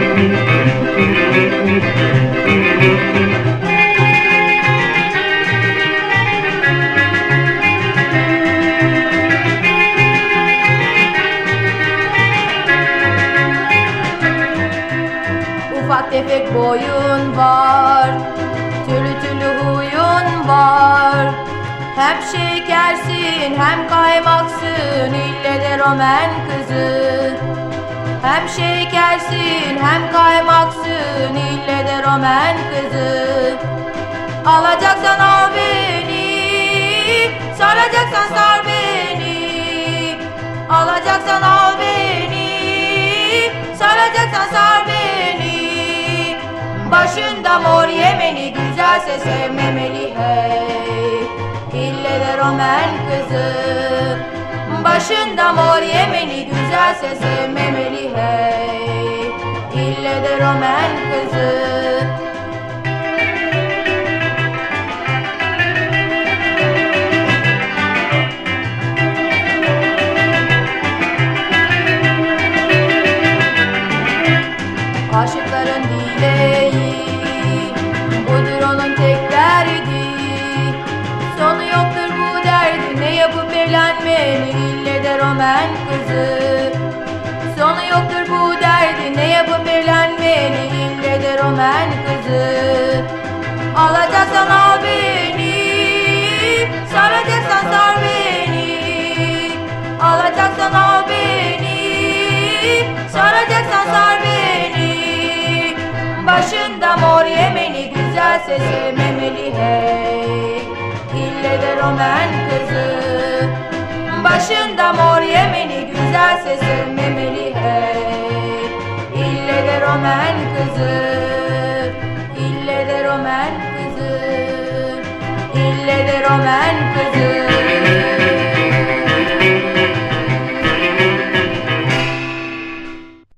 Ufak boyun var Türlü huyun var. Hem şekersin hem kaymaksın ille de romen kızı. Hem şekersin hem kaymaksın ille de Romen kızı. Alacaksan al beni Saracaksan sar beni. Alacaksan al beni Saracaksan sar beni. Başında mor yemeni Güzelse sevmemeli hey. İlle de Romen kızı. Başında mor yemeni Güzelse sevmemeli Aşıkların dileği Budur onun tek derdi. Sonu yoktur bu derdi Ne yapıp evlenmeli ille de Romen kızı Başında mor yemeni Güzelse sevmemeli hey. İlle de Romen kızı. Başında mor yemeni Güzelse sevmemeli hey. İlle de Romen kızı. İlle de Romen kızı. İlle de Romen kızı